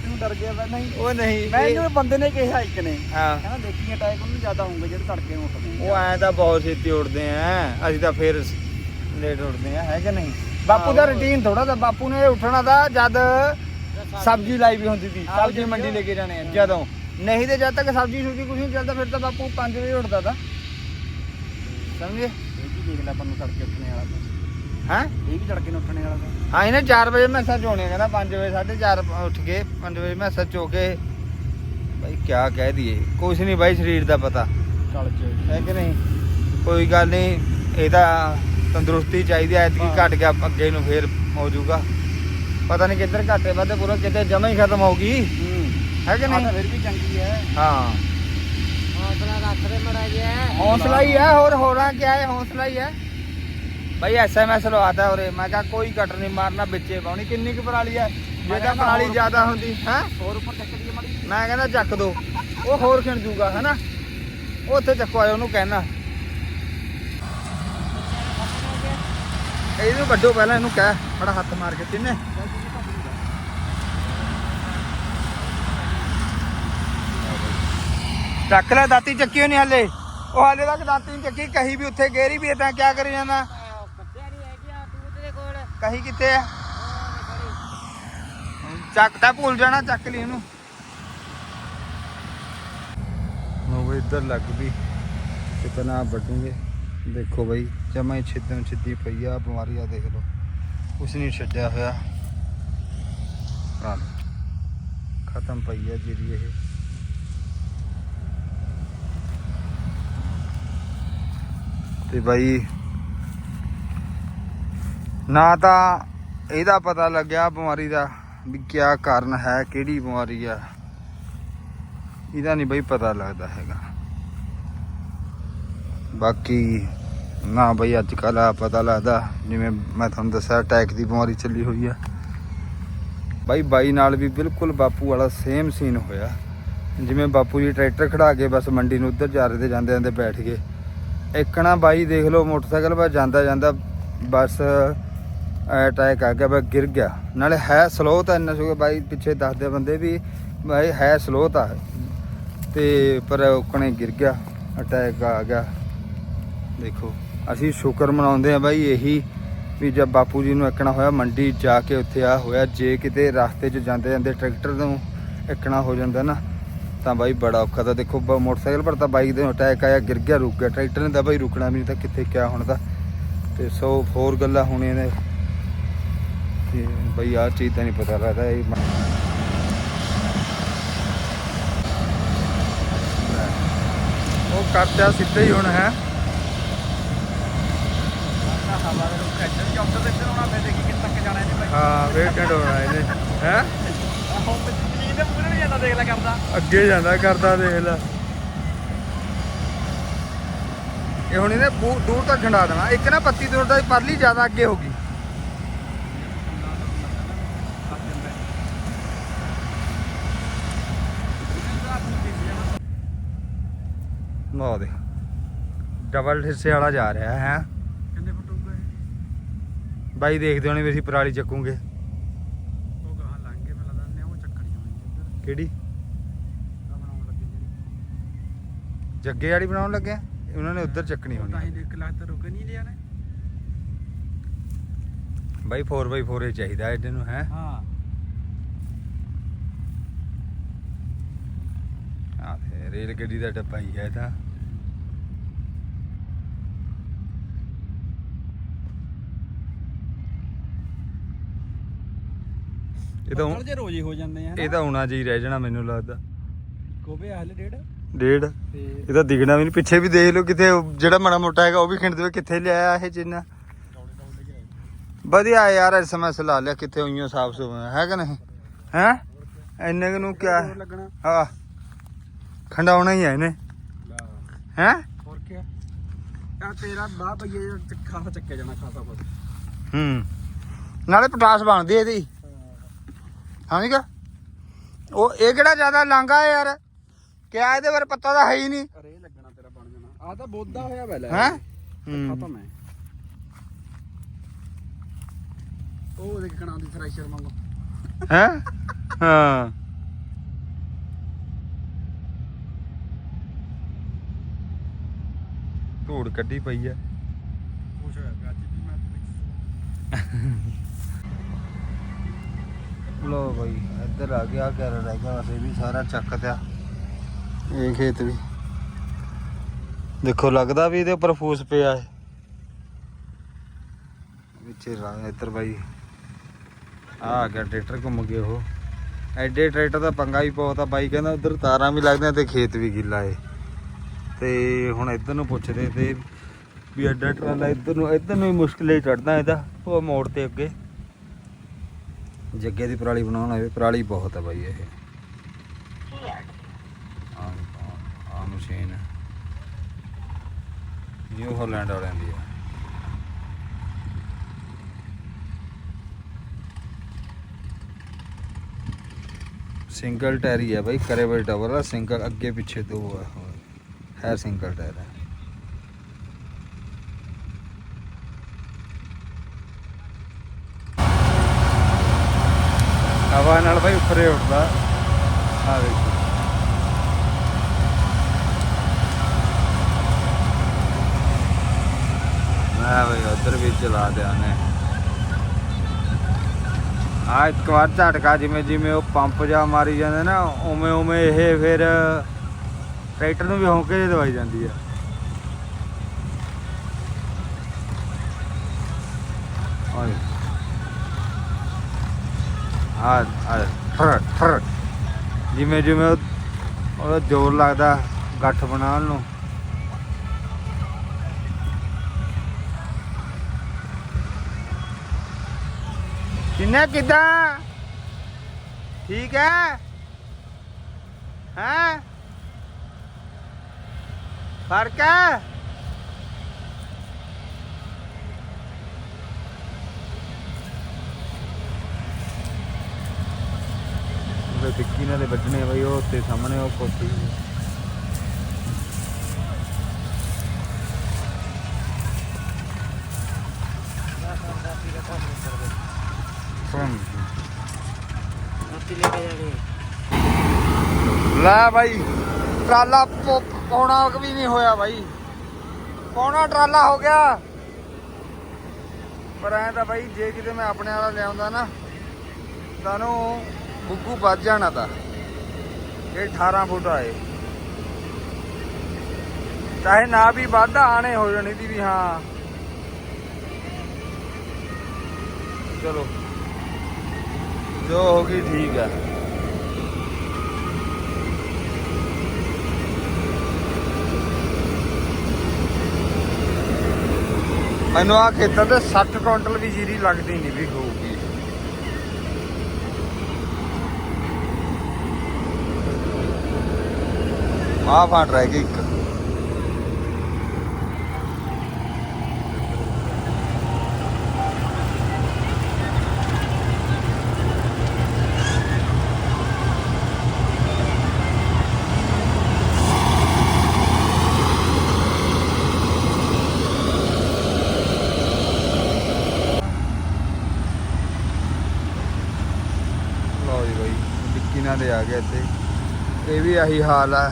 ਤੂੰ ਡਰ ਗਿਆ ਮੈਂ ਨਹੀਂ।
ਉਹ ਨਹੀਂ
ਮੈਂ
ਇਹ-
ਇਹਨੂੰ ਬੰਦੇ ਨੇ ਕਿਹਾ ਇੱਕ ਨੇ
ਹਾਂ।
ਕਹਿੰਦਾ ਦੇਖੀ ਅਟੈਕ ਉਹਨੂੰ ਜ਼ਿਆਦਾ ਹੋਊਗਾ ਜਿਹੜੇ ਤੜਕੇ ਨੂੰ ਉੱਠਦੇ
ਉਹ ਐ ਤਾਂ ਬਹੁਤ ਛੇਤੀ ਉੱਠਦੇ ਆ। ਅਸੀਂ ਤਾਂ ਫੇਰ ਲੇਟ ਉੱਠਦੇ ਆ ਹੈ ਕਿ ਨਹੀਂ? ਬਾਪੂ ਦਾ ਰੁਟੀਨ ਥੋੜਾ ਤਾਂ ਬਾਪੂ ਨੇ ਉੱਠਣਾ ਦਾ ਜਦ ਸਬਜ਼ੀ। ਲਾਈ ਵੀ ਹੁੰਦੀ ਸੀ ਸਬਜ਼ੀ ਮੰਡੀ ਲੈ ਕੇ ਜਾਣੇ ਆ ਜਦੋਂ। ਨਹੀਂ ਤੇ ਜਦ ਤੱਕ ਸਬਜ਼ੀ ਸੁਬਜ਼ੀ ਕੁਝ ਨਹੀਂ ਚੱਲਦਾ ਫਿਰ ਤਾਂ ਬਾਪੂ 5 ਵਜੇ ਉੱਠਦਾ ਤਾ। ਸਮਝੇ?
ਇਹ ਵੀ ਦੇਖ ਲੈ ਆਪਾਂ ਨੂੰ ਤੜਕੇ ਉੱਠਣੇ ਵਾਲਾ
ਹੈ?
ਇਹ ਵੀ ਤੜਕੇ ਨੂੰ ਉੱਠਣੇ ਵਾਲਾ
ਹਾਂ ਇਹਨੇ 4 ਵਜੇ ਮੈਸਾ ਚੋਣੇ ਕਹਿੰਦਾ 5 ਵਜੇ 4:30 ਉੱਠ ਕੇ 5 ਵਜੇ ਮੈਸਾ ਚੋ ਕੇ ਭਾਈ ਕਿਆ ਕਹਿ ਦਈਏ ਕੁਛ ਨਹੀਂ ਬਾਈ ਸਰੀਰ ਦਾ ਪਤਾ।
ਚੱਲ ਚ
ਹੈ ਕਿ ਨਹੀਂ? ਕੋਈ ਗੱਲ ਨਹੀਂ ਇਹਦਾ ਤੰਦਰੁਸਤੀ ਚਾਹੀਦੀ ਐ ਐਤਕੀ ਘਟ ਗਿਆ ਅੱਗੇ ਨੂੰ ਫੇਰ ਹੋ ਜਾਊਗਾ। ਪਤਾ ਨਹੀਂ ਕਿੱਧਰ ਘਾਟੇ ਵਾਧੇ ਪੂਰਾ ਕਿਤੇ ਜਮਾ ਹੀ ਖਤਮ ਹੋਊਗੀ।
ਹੂੰ।
ਹੈ ਕਿ ਨਹੀਂ?
ਫਿਰ ਵੀ ਚੰਗੀ ਹੈ।
ਹਾਂ।
ਹੌਸਲਾ ਰੱਖ ਦੇ ਮੜਾ ਗਿਆ
ਹੌਸਲਾ ਹੀ ਹੈ ਹੋਰ ਹੋਣਾ ਕਿਆ ਹੈ ਹੌਸਲਾ ਹੀ ਹੈ। ਭਾਈ ਐਸਐਮਐਸ ਲਵਾਤਾ ਉਰੇ ਮੈਂ ਕਿਹਾ ਕੋਈ ਕਟਰ ਨਹੀਂ ਮਾਰਨਾ ਵਿੱਚੇ ਪਾਉਣੀ ਕਿੰਨੀ ਕੁ ਪਰਾਲੀ ਹੈ? ਜੇ ਤਾਂ ਪਰਾਲੀ ਜ਼ਿਆਦਾ ਹੁੰਦੀ ਹੈ?
ਹੋਰ ਉੱਪਰ ਚੱਕ ਦੀ ਮੜੀ
ਮੈਂ ਕਹਿੰਦਾ ਚੱਕ ਦੋ ਉਹ ਹੋਰ ਖਿਣ ਜੂਗਾ ਹੈਨਾ? ਉਹ ਉੱਥੇ ਚੱਕੋ ਆਇਆ ਉਹਨੂੰ ਕਹਿਣਾ। ਇਹਨੂੰ ਵੱਡੋ ਪਹਿਲਾਂ ਇਹਨੂੰ ਕਹਿ ਬੜਾ ਹੱਥ ਮਾਰ ਕੇ ਤਿੰਨੇ। ਚੱਕ ਲੈ, ਦਾਤੀ ਚੱਕੀ ਨਹੀਂ ਹਲੇ। ਉਹ ਹਾਲੇ ਤੱਕ ਦਾਤੀ ਨਹੀਂ ਚੱਕੀ, ਕਹੀ ਵੀ ਉੱਥੇ ਗੇਰੀ ਵੀ ਤਾਂ ਕਿਆ ਕਰੀ ਜਾਂਦਾ? ਕਹੀ ਕਿੱਥੇ ਆ? ਚੱਕ ਤਾਂ ਭੁੱਲ ਜਾਣਾ, ਚੱਕ ਲਈ ਇਹਨੂੰ ਉਹ ਇੱਧਰ ਲੱਗ ਵੀ ਕਿਤਨਾ ਵੱਡੂਗੇ ਦੇਖੋ ਬਈ, ਜਮਾ ਹੀ ਛਿੱਤਮ ਛਿੱਤੀ ਪਈ ਆ, ਬਿਮਾਰੀ ਆ, ਦੇਖ ਲਓ। ਕੁਛ ਨਹੀਂ ਛੱਡਿਆ ਹੋਇਆ। ਖਤਮ ਪਈ ਆ ਜਿਹੜੀ ਇਹ। ਤੇ ਬਾਈ ਨਾ ਤਾਂ ਇਹਦਾ ਪਤਾ ਲੱਗਿਆ ਬਿਮਾਰੀ ਦਾ ਵੀ ਕਿਆ ਕਾਰਨ ਹੈ, ਕਿਹੜੀ ਬਿਮਾਰੀ ਆ। ਇਹਦਾ ਨਹੀਂ ਬਈ ਪਤਾ ਲੱਗਦਾ ਹੈਗਾ। ਬਾਕੀ ਨਾ ਬਈ ਅੱਜ ਕੱਲ ਆ ਪਤਾ ਲੱਗਦਾ, ਜਿਵੇਂ ਮੈਂ ਤੁਹਾਨੂੰ ਦੱਸਿਆ ਅਟੈਕ ਦੀ ਬਿਮਾਰੀ ਚੱਲੀ ਹੋਈ ਆ। ਬਾਈ ਬਾਈ ਨਾਲ ਵੀ ਬਿਲਕੁਲ ਬਾਪੂ ਵਾਲਾ ਸੇਮ ਸੀਨ ਹੋਇਆ। ਜਿਵੇਂ ਬਾਪੂ ਜੀ ਟਰੈਕਟਰ ਖੜਾ ਕੇ ਬਸ ਮੰਡੀ ਨੂੰ ਉੱਧਰ ਜਾ ਰਹੇ ਤੇ ਜਾਂਦੇ ਜਾਂਦੇ ਬੈਠ ਗਏ। ਇੱਕਣਾ ਬਾਈ ਦੇਖ ਲਓ, ਮੋਟਰਸਾਈਕਲ ਪਰ ਜਾਂਦਾ ਜਾਂਦਾ ਬਸ ਅਟੈਕ ਆ ਗਿਆ, ਬਸ ਗਿਰ ਗਿਆ। ਨਾਲੇ ਹੈ ਸਲੋ ਤਾਂ ਇੰਨਾ ਸੁਗਾ ਬਾਈ ਪਿੱਛੇ ਦੱਸਦੇ ਬੰਦੇ ਵੀ ਬਾਈ ਹੈ ਸਲੋ ਤਾਂ। ਤੇ ਪਰ ਉਕਣੇ ਗਿਰ ਗਿਆ ਅਟੈਕ ਆ ਗਿਆ। ਦੇਖੋ, ਅਸੀਂ ਸ਼ੁਕਰ ਮਨਾਉਂਦੇ ਆ ਬਾਈ ਇਹੀ ਵੀ ਜਦ ਬਾਪੂ ਜੀ ਨੂੰ ਇੱਕਣਾ ਹੋਇਆ, ਮੰਡੀ ਜਾ ਕੇ ਉੱਥੇ ਆ ਹੋਇਆ। ਜੇ ਕਿਤੇ ਰਸਤੇ 'ਚ ਜਾਂਦੇ ਜਾਂਦੇ ਟਰੈਕਟਰ ਨੂੰ ਇੱਕਣਾ ਹੋ ਜਾਂਦਾ ਨਾ ਤਾਂ ਬਾਈ ਬੜਾ ਔਖਾ ਤਾਂ ਦੇਖੋ ਮੋਟਰਸਾਈਕਲ ਪਰ ਤਾਂ ਬਾਈਕ ਦੇ ਅਟੈਕ ਆਇਆ ਗਿਰ ਗਿਆ ਰੁਕ ਗਿਆ। ਟਰੈਕਟਰ ਨੇ ਤਾਂ ਬਾਈ ਰੁਕਣਾ ਵੀ ਨਹੀਂ ਤਾਂ ਕਿੱਥੇ ਕਿਆ ਹੁਣ ਤਾਂ। ਤੇ ਸੋ ਹੋਰ ਗੱਲਾਂ ਹੋਣੀਆਂ ਨੇ ਤੇ ਬਈ ਆਹ ਚੀਜ਼ ਤਾਂ ਨਹੀਂ ਪਤਾ ਲੱਗਦਾ ਇਹ ਉਹ ਕਰਦਾ ਸਿੱਧਾ ਹੀ ਹੁਣ ਹੈ। ਹਾਂ ਵੇਟਡ ਹੋਣਾ ਇਹਨੇ ਹੈ
ਹੁਣ ਤੇ ਜ਼ਮੀਨ ਦੇ ਮੂਹਰੇ ਨਹੀਂ ਜਾਂਦਾ ਦੇਖ ਲੈ ਕਰਦਾ।
ਅੱਗੇ ਜਾਂਦਾ ਕਰਦਾ ਦੇਖ ਲੈ। ਇਹ ਹੁਣ ਇਹਨੇ ਬੂ- ਦੂਰ ਤੱਕ ਖੰਡਾ ਦੇਣਾ। ਇੱਕ ਨਾ ਪੱਤੀ ਦੂਰ ਦਾ ਪਰਲੀ ਜ਼ਿਆਦਾ ਅੱਗੇ ਹੋ ਗਈ। ਨਾ ਦੇ ਡਬਲ ਹਿੱਸੇ ਵਾਲਾ ਜਾ ਰਿਹਾ ਹੈ।
ਕਿੰਨੇ ਫਟੂਗਾ ਇਹ?
ਬਾਈ ਦੇਖਦੇ ਹੋਣੇ ਵੀ ਅਸੀਂ ਪਰਾਲੀ ਚੱਕੂਗੇ
ਉਹ ਗਾਹਾਂ ਲੰਘ ਕੇ ਮੈਂ ਲੱਗਦਾ ਨੇ ਉਹ ਚੱਕਣੀ ਹੋਣੀ ਇੱਧਰ
ਕਿਹੜੀ? ਜੱਗੇ ਵਾਲੀ ਬਣਾਉਣ ਲੱਗੇ ਉਹਨਾਂ ਨੇ ਉੱਧਰ ਚੱਕਣੀ
ਤਾਂ
ਹੋਣੀ
ਹੀ ਦੇਖ ਲੱਗ ਤਾਂ ਰੁਕ ਨਹੀਂ ਲਿਆ ਨੇ।
ਬਾਈ 4x4 ਹੀ ਚਾਹੀਦਾ ਇਹਦੇ ਨੂੰ ਹੈ?
ਹਾਂ।
ਆ ਤੇ ਰੇਲ ਗੱਡੀ ਦਾ ਡੱਬਾ ਹੀ ਹੈ ਤਾਂ। ਇਹ ਤਾਂ
ਬੱਦਲ
ਹੁਣ-
ਜੇ ਰੋਜ਼ ਹੀ ਹੋ ਜਾਂਦੇ ਆ
ਇਹ ਤਾਂ ਹੁਣਾ ਜੀ ਰਹਿ ਜਾਣਾ ਮੈਨੂੰ ਲੱਗਦਾ।
ਕੋਵੇ ਹਲੇ ਡੇਢ?
ਡੇਢ।
ਤੇ
ਇਹ ਤਾਂ ਦਿਖਣਾ ਵੀ ਨਹੀਂ ਪਿੱਛੇ ਵੀ ਦੇਖ ਲਓ ਕਿਤੇ ਜਿਹੜਾ ਮਾੜਾ ਮੋਟਾ ਹੈਗਾ ਉਹ ਵੀ ਖਿੰਡ ਦੇਵੇ ਕਿੱਥੇ ਲਿਆਇਆ ਇਹ
ਕੇ
ਵਧੀਆ ਯਾਰ ਇਸ ਸਮੇਂ ਸਲਾ ਲਿਆ ਕਿੱਥੇ ਹੋਈਆਂ ਸਾਫ਼ ਸੁਫ ਹੈ ਕਿ ਨਹੀਂ? ਹੈ? ਇੰਨੇ ਕੁ ਨੂੰ ਕਿਆ
ਲੱਗਣਾ?
ਹਾਂ ਖੰਡਾਉਣਾ ਹੀ ਹੈ ਇਹਨੇ। ਹੈ?
ਹੋਰ ਕੀ ਆ ਤੇਰਾ ਬਾਹ ਪਈਏ ਖਾਸਾ ਚੱਕਿਆ ਜਾਣਾ ਖਾਸਾ ਕੁਝ
ਹੂੰ। ਨਾਲੇ ਪਟਾਸ ਬਣਦੀ ਇਹਦੀ। ਹਾਂ ਜੀ ਉਹ ਇਹ ਕਿਹੜਾ ਜ਼ਿਆਦਾ ਲਾਂਗਾ ਹੈ ਯਾਰ? ਕਿਆ ਇਹਦੇ ਬਾਰੇ ਪਤਾ ਤਾਂ ਹੈ ਹੀ ਨਹੀਂ।
ਅਰੇ ਲੱਗਣਾ ਤੇਰਾ ਬਣ ਜਾਣਾ। ਆ ਤਾਂ ਬੋਦਾ ਹੋਇਆ ਵੈਲਾ
ਹੈਂ?
ਖਤਮ ਹੈ। ਉਹ ਦੇਖ ਕਣਾ ਦੀ ਥ੍ਰੈਸ਼ਰ ਵਾਂਗੂ
ਹੈ? ਹਾਂ। ਧੂੜ ਕੱਢੀ ਪਈ ਆ।
ਖੁਸ਼ ਹੋਇਆ ਅੱਜ ਵੀ ਮੈਂ
ਲੋ ਬਈ, ਇੱਧਰ ਆ ਗਿਆ ਘਰ ਰਹਿ ਗਿਆ, ਬਸ ਵੀ ਸਾਰਾ ਚੱਕ ਤਿਆ ਇਹ ਖੇਤ ਵੀ। ਦੇਖੋ, ਲੱਗਦਾ ਵੀ ਇਹਦੇ ਉੱਪਰ ਫੂਸ ਪਿਆ ਹੈ। ਵਿੱਚੇ ਰਾ ਇੱਧਰ ਬਾਈ। ਆ ਆ ਗਿਆ ਟਰੈਕਟਰ ਘੁੰਮ ਗਏ ਉਹ। ਐਡੇ ਟਰੈਕਟਰ ਦਾ ਪੰਗਾ ਹੀ ਬਹੁਤ ਆ। ਬਾਈ ਕਹਿੰਦਾ ਉਧਰ ਤਾਰਾਂ ਵੀ ਲੱਗਦੀਆਂ ਤੇ ਖੇਤ ਵੀ ਗਿੱਲਾ ਏ ਤੇ ਹੁਣ ਇੱਧਰ ਨੂੰ ਪੁੱਛਦੇ ਤੇ ਵੀ ਐਡਾ ਟਰਾਲਾ ਇੱਧਰ ਨੂੰ ਇੱਧਰ ਨੂੰ ਹੀ ਮੁਸ਼ਕਿਲ ਹੀ ਚੜਦਾ ਇਹਦਾ। ਉਹ ਮੋੜ ਤੇ ਅੱਗੇ। ਜੱਗੇ ਦੀ ਪਰਾਲੀ ਬਣਾਉਣ ਆਏ, ਪਰਾਲੀ ਬਹੁਤ ਹੈ ਬਾਈ ਇਹ। ਆ ਆ ਮਸ਼ੀਨ ਨਿਊ ਹਾਲੈਂਡ ਵਾਲਿਆਂ ਦੀ ਹੈ ਸਿੰਗਲ ਟਾਇਰ ਹੀ ਹੈ ਬਾਈ ਕਰੇ ਬਈ ਡਬਲ ਆ, ਸਿੰਗਲ ਅੱਗੇ ਪਿੱਛੇ ਦੋ ਹੈ ਸਿੰਗਲ ਟਾਇਰ ਹੈ ਹਵਾ ਨਾਲ ਬਾਈ ਉੱਪਰੇ ਉੱਡਦਾ ਆ ਦੇਖੋ। ਮੈਂ ਬਈ ਉਧਰ ਵੀ ਚਲਾ ਦਿਆ ਨੇ। ਆ ਇੱਕ ਵਾਰ ਝਟਕਾ ਜਿਵੇਂ ਜਿਵੇਂ ਉਹ ਪੰਪ ਜਾ ਮਾਰੀ ਜਾਂਦੇ ਨਾ, ਉਵੇਂ ਉਵੇਂ ਇਹ ਫਿਰ ਟਰੈਕਟਰ ਨੂੰ ਵੀ ਹੌਂਕੇ ਜਿਹੀ ਦਵਾਈ ਜਾਂਦੀ ਆ। ਆ ਠਰ ਜਿਵੇਂ ਜਿਵੇਂ ਉਹਦਾ ਜ਼ੋਰ ਲੱਗਦਾ ਗੱਠ ਬਣਾਉਣ ਨੂੰ। ਕਿੰਨਾ, ਕਿਦਾਂ? ਠੀਕ ਹੈ? ਹੈ? ਫ਼ਰਕ ਹੈ? ਉਹ ਵਿੱਕੀ ਨਾਲ ਦੇ ਵੱਜਣੇ ਬਈ, ਉਹ ਉੱਤੇ ਸਾਹਮਣੇ ਉਹ ਕੋਠੀ ਲੈ ਬਾਈ, ਟਰਾਲਾ ਪੋ- ਪੌਣਾ ਵੀ ਨਹੀਂ ਹੋਇਆ ਬਾਈ। ਪੌਣਾ ਟਰਾਲਾ ਹੋ ਗਿਆ। ਪਰ ਐਂ ਤਾਂ ਬਾਈ, ਜੇ ਕਿਤੇ ਮੈਂ ਆਪਣੇ ਵਾਲਾ ਲਿਆਉਂਦਾ ਨਾ ਤਾਂ ਨੂੰ ਬੁੱਗੂ ਵੱਜ ਜਾਣਾ ਤਾਂ। ਇਹ 18 ਫੁੱਟ ਆਏ ਚਾਹੇ ਨਾ ਵੀ ਵੱਧ, ਆਣੇ ਹੋ ਜਾਣੀ ਦੀ ਵੀ ਹਾਂ। ਚਲੋ। ਜੋ ਹੋ ਗਈ ਠੀਕ ਆ। ਮੈਨੂੰ ਆ ਖੇਤਾਂ ਤੇ 60 ਕੁਇੰਟਲ ਵੀ ਜੀਰੀ ਲੱਗਦੀ ਨਹੀਂ ਵੀ ਹੋਊਗੀ। ਆਹ ਫਾਟ ਰਹਿ ਗਈ ਇੱਕ। ਲਓ ਜੀ ਬਾਈ, ਵਿੱਕੀ ਨਾਲ ਦੇ ਆ ਗਿਆ ਇੱਥੇ। ਇਹ ਵੀ ਆਹੀ ਹਾਲ ਆ।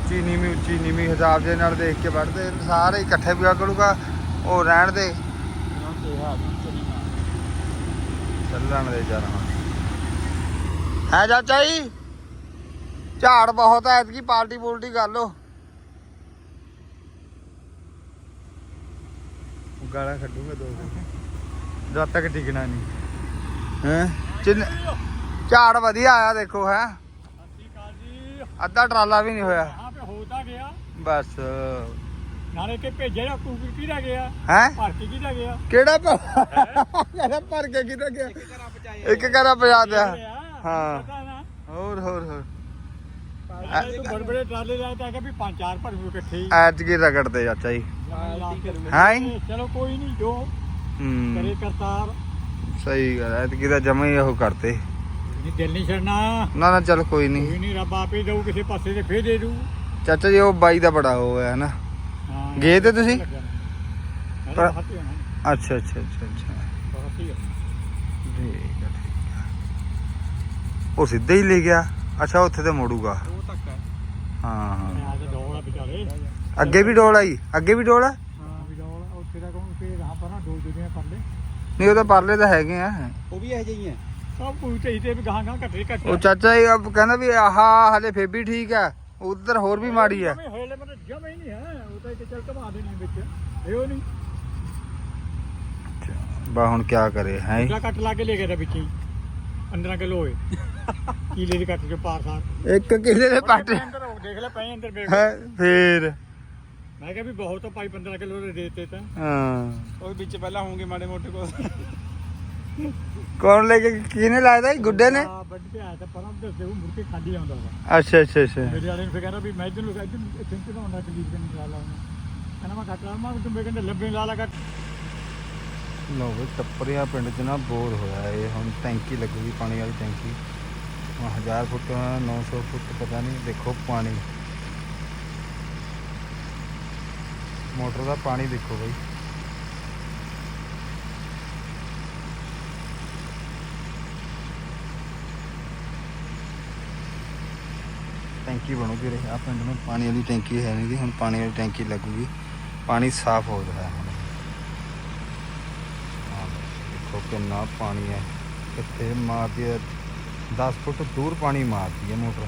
ਉੱਚੀ ਨੀਵੀਂ ਉੱਚੀ ਨੀਵੀਂ ਹਿਸਾਬ ਦੇ ਨਾਲ ਦੇਖ ਕੇ ਵੜਦੇ ਸਾਰੇ ਇਕੱਠੇ ਪਿਆ ਕਰੂਗਾ ਉਹ ਰਹਿਣ ਦੇ। ਚੱਲਣ ਦੇ ਹੁਣ। ਹੈ ਚਾਚਾ ਜੀ ਝਾੜ ਬਹੁਤ ਐ ਐਤਕੀ ਪਾਰਟੀ ਪੂਲਟੀ ਕਰ ਲੋ ਗਾਲਾਂ ਕੱਢੂਗਾ ਦੋ ਦਿਨ। ਜਦ ਤੱਕ ਟਿਕਣਾ ਨਹੀਂ। ਹੈ? ਚਿੰਨ ਝਾੜ ਵਧੀਆ ਆਇਆ ਦੇਖੋ ਹੈ? ਅੱਧਾ ਟਰਾਲਾ ਵੀ ਨਹੀਂ ਹੋਇਆ।
ਹੋ
ਬਸ।
ਨਾਲੇ ਕਿ ਭੇਜਿਆ ਜਾਂ ਕੂ ਕਿਹਦਾ ਗਿਆ?
ਹੈ?
ਭਰ ਕੇ ਕਿਹਦਾ ਗਿਆ?
ਕਿਹੜਾ ਕਿਹੜਾ ਭਰ ਕੇ ਕਿਹਦਾ ਗਿਆ? ਇੱਕ ਘਰਾ ਪਜਾ ਦਿਆ
ਹਾਂ।
ਹੋਰ ਹੋਰ ਹੋਰ।
ਬੜੇ ਬੜੇ ਟਰਾਲੇ ਲੈ ਕੇ ਆ ਵੀ ਪੰਜ ਚਾਰ ਭਰੂ ਇਕੱਠੇ ਹੀ
ਐਤ ਕੀ ਰਗੜਦੇ ਚਾਚਾ ਜੀ।
ਹਾਂ ਚਲੋ ਕੋਈ ਨਹੀਂ ਜੋ
ਹੂੰ।
ਕਰੇ ਕਰਤਾਰ।
ਸਹੀ ਗੱਲ ਐਤਕੀ ਦਾ ਜਮਾ ਹੀ ਉਹ ਕਰਤੇ।
ਨਹੀਂ ਦਿਲ
ਨਾ ਨਾ ਚਲ ਕੋਈ ਨਹੀਂ।
ਕੋਈ ਨਹੀਂ ਰੱਬ ਆਪੇ ਕਿਸੇ ਪਾਸੇ
ਚਾਚਾ ਜੀ ਉਹ ਬਾਈ ਦਾ ਬੜਾ ਹੋ ਗਿਆ
ਹਨਾ
ਗਏ ਤੇ ਤੁਸੀਂ? ਅੱਛਾ ਅੱਛਾ ਅੱਛਾ ਅੱਛਾ। ਉਹ ਸਿੱਧਾ ਹੀ ਲੈ ਗਿਆ। ਅੱਛਾ ਉੱਥੇ ਤੇ ਮੋੜੂਗਾ।
ਉਹ
ਹਾਂ ਅੱਗੇ ਵੀ ਡੋਲ ਆਈ ਅੱਗੇ ਵੀ ਡੋਲ ਆ?
ਹਾਂ ਵੀ ਡੋਲ ਉਹ ਤੇਰਾ ਕੋਣ ਤੇ ਰਹਾ ਪਰ ਨਾ ਡੋਲ ਜਿਹੜੀਆਂ ਪਰਲੇ।
ਨਹੀਂ ਉਹ ਤਾਂ ਪਰਲੇ ਤਾਂ ਹੈਗੇ ਆ।
ਉਹ ਵੀ ਇਹ ਜਿਹੀ ਸਭ ਕੋਈ ਚਾਹੀਦੇ ਵੀ ਗਾਂ ਗਾਂ ਘੱਟੇ ਘੱਟ
ਉਹ ਚਾਚਾ ਜੀ ਅਬ ਕਹਿੰਦਾ ਵੀ ਆਹਾ ਹਲੇ ਫੇਰ ਠੀਕ ਆ। ਉਧਰ ਹੋਰ ਵੀ ਮਾੜੀ ਹੈ।
ਹੋਲੇ ਮਤਲਬ ਜਮਾ ਹੀ ਨਹੀਂ ਹੈ। ਉਹ ਤਾਂ ਇੱਕ ਚੱਲ ਘਮਾ ਦੇਣੀ ਵਿੱਚ। ਇਹ ਉਹ ਨਹੀਂ।
ਬਾ ਹੁਣ ਕੀ ਕਰੇ ਹੈ?
ਪੂਰਾ ਕੱਟ ਲਾ ਕੇ ਲੈ ਗਿਆ ਤਾਂ ਵਿੱਚ ਹੀ। 15 ਕਿਲੋ ਹੋਏ। ਕੀਲੇ ਦੇ ਕੱਟ ਚੋਂ ਪਾਰ ਸਾਰ।
ਇੱਕ ਕਿਲੇ ਦੇ ਪੱਟ
ਅੰਦਰ ਦੇਖ ਲੈ ਪਏ ਅੰਦਰ
ਹੈ ਫੇਰ?
ਮੈਂ ਕਿਹਾ ਵੀ ਬਹੁਤ ਆ ਭਾਈ 15 ਕਿਲੋ ਦੇ ਦੇਤੇ ਤਾਂ।
ਹਾਂ।
ਉਹ ਵਿੱਚ ਪਹਿਲਾਂ ਹੋਣਗੇ ਮਾੜੇ ਮੋਟੇ ਕੋ
ਕੌਣ ਲੈ ਕੇ ਕਿਹਨੇ ਲਾਇਆ ਸੀ ਗੁੱਡੇ ਨੇ?
ਵੱਡ ਕੇ ਆਇਆ ਤਾਂ ਪਰਾਂ ਦੱਸਦੇ ਉਹ ਮੁੜ ਕੇ ਖਾਲੀ ਆਉਂਦਾ ਵਾ
ਅੱਛਾ ਅੱਛਾ ਅੱਛਾ।
ਮੇਰੇ ਵਾਲੇ ਨੂੰ ਫਿਰ ਕਹਿੰਦਾ ਵੀ ਮੈਂ ਇਧਰ ਨੂੰ ਇਧਰ ਇੱਥੇ ਤੇ ਹੁੰਦਾ ਕਲੀਰ ਕਰਨ ਲਾ ਲਾਉਣਾ ਕਹਿੰਦਾ ਮੈਂ ਕੱਟ ਲਾ ਮੈਂ ਤੁੰਬੇ ਕਹਿੰਦੇ ਲੱਭੇ ਲਾ ਲਾ ਕੱਟ।
ਲੋ ਵੀ ਟੱਪਰਿਆ ਪਿੰਡ 'ਚ ਨਾ ਬੋਰ ਹੋਇਆ ਇਹ। ਹੁਣ ਟੈਂਕੀ ਲੱਗੂਗੀ ਪਾਣੀ ਵਾਲੀ ਟੈਂਕੀ। ਹੁਣ 1000 ਫੁੱਟ 900 ਫੁੱਟ ਪਤਾ ਨਹੀਂ ਦੇਖੋ ਪਾਣੀ। ਮੋਟਰ ਦਾ ਪਾਣੀ ਦੇਖੋ ਬਈ। ਟੈਂਕੀ ਬਣੂਗੀ ਰੇ ਆ ਪਿੰਡ ਨੂੰ ਪਾਣੀ ਵਾਲੀ ਟੈਂਕੀ ਹੈ ਨਹੀਂ ਦੀ ਹੁਣ ਪਾਣੀ ਵਾਲੀ ਟੈਂਕੀ ਲੱਗੂਗੀ। ਪਾਣੀ ਸਾਫ਼ ਹੋ ਰਿਹਾ ਹੈ। ਹੁਣ ਦੇਖੋ ਕਿੰਨਾ ਪਾਣੀ ਹੈ। ਕਿੱਥੇ ਮਾਰਦੀ ਹੈ 10 ਫੁੱਟ ਦੂਰ ਪਾਣੀ ਮਾਰਦੀ ਹੈ ਮੋਟਰ।